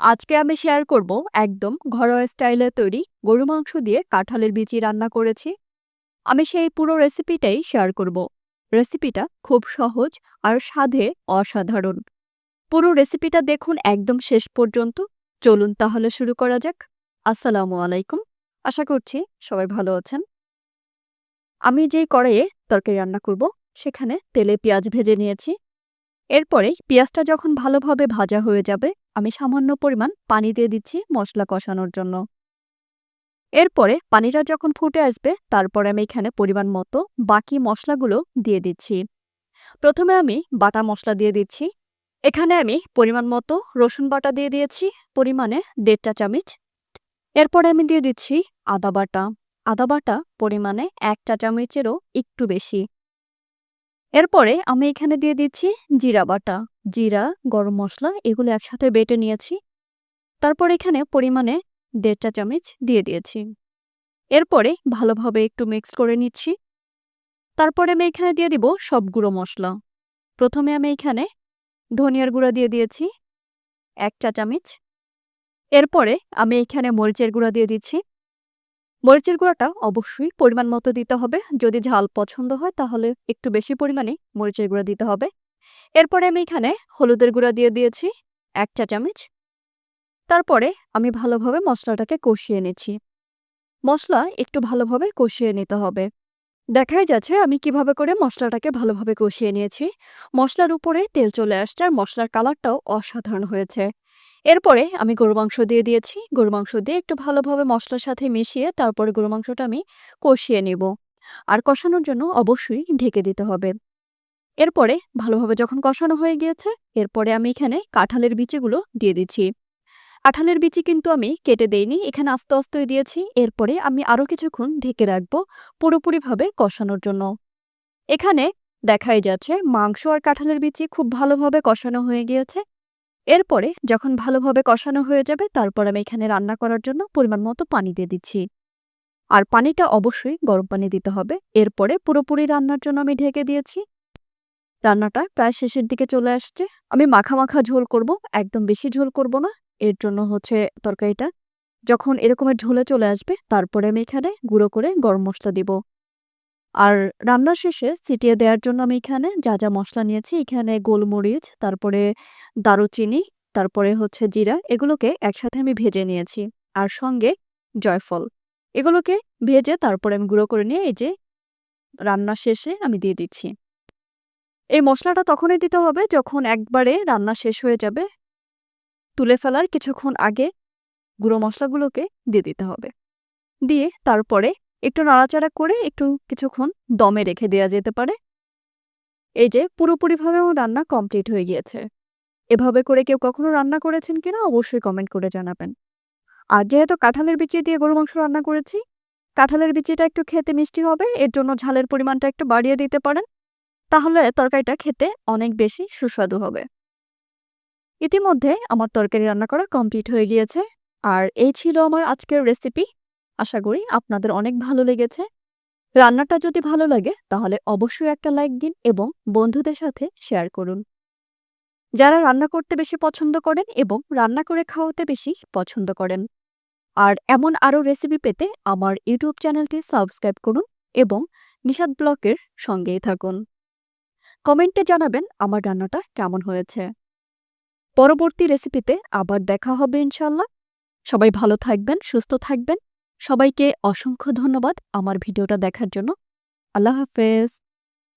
আজকে আমি শেয়ার করব একদম ঘরোয়া স্টাইলে তৈরি গরু মাংস দিয়ে কাঁঠালের বিচি রান্না করেছি। আমি সেই পুরো রেসিপিটাই শেয়ার করব। রেসিপিটা খুব সহজ আর স্বাদে অসাধারণ। পুরো রেসিপিটা দেখুন একদম শেষ পর্যন্ত। চলুন তাহলে শুরু করা যাক। আসসালামু আলাইকুম। আশা করছি সবাই ভালো আছেন। আমি যেই কড়াইয়ে তরকারি রান্না করব, সেখানে তেলে পেঁয়াজ ভেজে নিয়েছি। এরপরে পেঁয়াজটা যখন ভালোভাবে ভাজা হয়ে যাবে, আমি সামান্য পরিমাণ পানি দিয়ে দিচ্ছি মশলা কষানোর জন্য। এরপরে পানিটা যখন ফুটে আসবে, তারপরে আমি এখানে পরিমাণ মতো বাকি মশলাগুলো দিয়ে দিচ্ছি। প্রথমে আমি বাটা মশলা দিয়ে দিচ্ছি। এখানে আমি পরিমাণ মতো রসুন বাটা দিয়ে দিয়েছি, পরিমাণে দেড়টা চামচ। এরপরে আমি দিয়ে দিচ্ছি আদা বাটা। আদা বাটা পরিমাণে একটা চামচেরও একটু বেশি। এরপরে আমি এখানে দিয়ে দিচ্ছি জিরা বাটা। জিরা, গরম মশলা, এগুলো একসাথে বেটে নিয়েছি। তারপর এখানে পরিমাণে দেড়টা চামচ দিয়ে দিয়েছি। এরপরে ভালোভাবে একটু মিক্স করে নিচ্ছি। তারপরে আমি এখানে দিয়ে দিব সব গুঁড়ো মশলা। প্রথমে আমি এখানে ধনিয়ার গুঁড়া দিয়ে দিয়েছি, এক চা চামচ। এরপরে আমি এখানে মরিচের গুঁড়া দিয়ে দিচ্ছি। মরিচের গুঁড়াটা অবশ্যই পরিমাণ মতো দিতে হবে। যদি ঝাল পছন্দ হয় তাহলে একটু বেশি পরিমাণে মরিচের গুঁড়া দিতে হবে। এরপরে আমি এখানে হলুদের গুঁড়া দিয়ে দিয়েছি, এক চা চামচ। তারপরে আমি ভালোভাবে মশলাটাকে কষিয়ে নিচ্ছি। মশলা একটু ভালোভাবে কষিয়ে নিতে হবে। দেখাই যাচ্ছে আমি কীভাবে করে মশলাটাকে ভালোভাবে কষিয়ে নিয়েছি। মশলার উপরে তেল চলে আসছে আর মশলার কালারটাও অসাধারণ হয়েছে। এরপরে আমি গরু মাংস দিয়ে দিয়েছি। গরু মাংস দিয়ে একটু ভালোভাবে মশলার সাথে মিশিয়ে তারপরে গরু মাংসটা আমি কষিয়ে নেব। আর কষানোর জন্য অবশ্যই ঢেকে দিতে হবে। এরপরে ভালোভাবে যখন কষানো হয়ে গিয়েছে, এরপরে আমি এখানে কাঁঠালের বিচিগুলো দিয়ে দিচ্ছি। কাঁঠালের বিচি কিন্তু আমি কেটে দেইনি, এখানে আস্তে আস্তে দিয়েছি। এরপরে আমি আরও কিছুক্ষণ ঢেকে রাখব পুরোপুরিভাবে কষানোর জন্য। এখানে দেখাই যাচ্ছে মাংস আর কাঁঠালের বিচি খুব ভালোভাবে কষানো হয়ে গিয়েছে। এরপরে যখন ভালোভাবে কষানো হয়ে যাবে, তারপর আমি এখানে রান্না করার জন্য পরিমাণ মতো পানি দিয়ে দিচ্ছি। আর পানিটা অবশ্যই গরম পানি দিতে হবে। এরপরে পুরোপুরি রান্নার জন্য আমি ঢেকে দিয়েছি। রান্নাটা প্রায় শেষের দিকে চলে আসছে। আমি মাখা মাখা ঝোল করব, একদম বেশি ঝোল করব না। এর জন্য হচ্ছে তরকারিটা। যখন এরকমের ঝোলে চলে আসবে, তারপরে আমি এখানে গুঁড়ো করে গরম মশলা দিব। আর রান্না শেষে ছিটিয়ে দেওয়ার জন্য আমি এখানে যা যা মশলা নিয়েছি, এখানে গোলমরিচ, তারপরে দারুচিনি, তারপরে হচ্ছে জিরা, এগুলোকে একসাথে আমি ভেজে নিয়েছি। আর সঙ্গে জয়ফল, এগুলোকে ভেজে তারপরে আমি গুঁড়ো করে নিয়ে এই যে রান্না শেষে আমি দিয়ে দিচ্ছি। এই মশলাটা তখনই দিতে হবে যখন একবারে রান্না শেষ হয়ে যাবে। তুলে ফেলার কিছুক্ষণ আগে গুঁড়ো মশলাগুলোকে দিয়ে দিতে হবে। দিয়ে তারপরে একটু নাড়াচাড়া করে একটু কিছুক্ষণ দমে রেখে দেওয়া যেতে পারে। এই যে পুরোপুরিভাবে আমার রান্না কমপ্লিট হয়ে গিয়েছে। এভাবে করে কেউ কখনো রান্না করেছেন কিনা অবশ্যই কমেন্ট করে জানাবেন। আর যেহেতু কাঁঠালের বিচি দিয়ে গরু মাংস রান্না করেছি, কাঁঠালের বিচিটা একটু খেতে মিষ্টি হবে, এর জন্য ঝালের পরিমাণটা একটু বাড়িয়ে দিতে পারেন। তাহলে তরকারিটা খেতে অনেক বেশি সুস্বাদু হবে। ইতিমধ্যে আমার তরকারি রান্না করা কমপ্লিট হয়ে গিয়েছে। আর এই ছিল আমার আজকের রেসিপি আশা করি আপনাদের অনেক ভালো লেগেছে। রান্নাটা যদি ভালো লাগে, তাহলে অবশ্যই একটা লাইক দিন এবং বন্ধুদের সাথে শেয়ার করুন। যারা রান্না করতে বেশি পছন্দ করেন এবং রান্না করে খাওয়াতে বেশি পছন্দ করেন। আর এমন আরও রেসিপি পেতে আমার ইউটিউব চ্যানেলটি সাবস্ক্রাইব করুন এবং নিষাদ ব্লকের সঙ্গেই থাকুন। কমেন্টে জানাবেন আমার রান্নাটা কেমন হয়েছে। পরবর্তী রেসিপিতে আবার দেখা হবে ইনশাল্লাহ সবাই ভালো থাকবেন, সুস্থ থাকবেন। সবাইকে অসংখ্য ধন্যবাদ আমার ভিডিওটা দেখার জন্য। আল্লাহ হাফেজ।